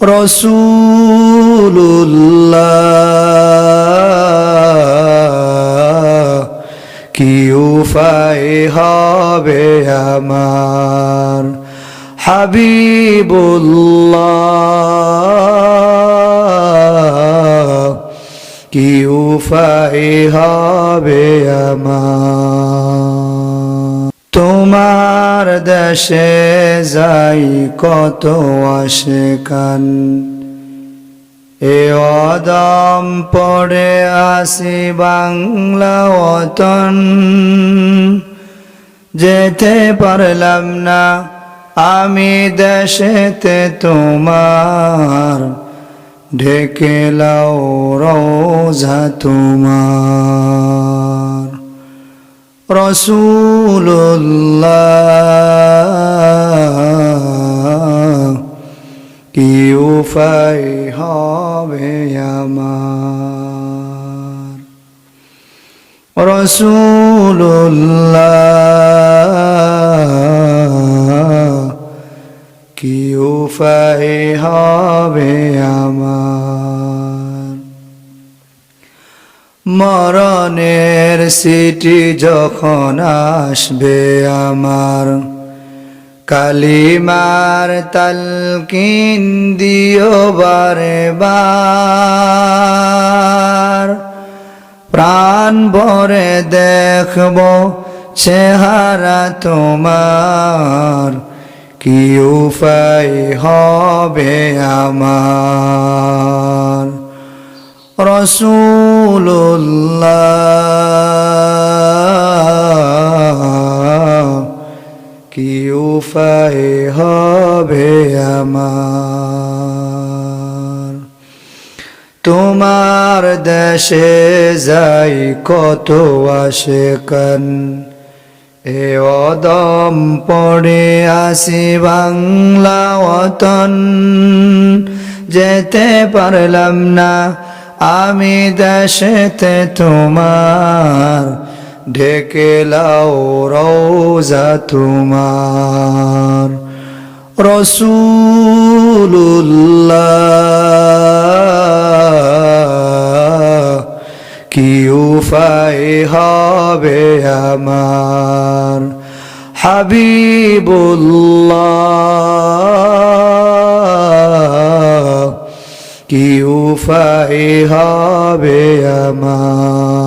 রসুল্লাহ কি উপায় হবে আমার হাবিবুল্লাহ কি উপায় হবে আমার দেশে যাই কত আসে কান এ অদম পড়ে আসি বাংলা অতন। যেতে পারলাম না আমি দেশেতে তোমার। ঢেকে লাও রোজা তোমার। রসুল্লাহ কি উপায় হবে আমার? রসুল্লাহ কি উপায় হবে আমার? মরণের সিটি যখন আসবে আমার। কালিমার তালকিন দিও বারে বার প্রাণ ভরে দেখব চেহারা তোমার। কি উপায় হবে আমার? রসুল্লাহ কি উপায় হবে আমার? তোমার দেশে যাই কত আসে কান এ অদম পড়ে আসি বাংলা অতন। যেতে পারলাম না আমি দেশেতে তোমার ঢেকে লাও রোজা তোমার। রসুল্লাহ কি উপায় হবে আমার? হাবিবুল্লাহ কি উপায় হবে আমার।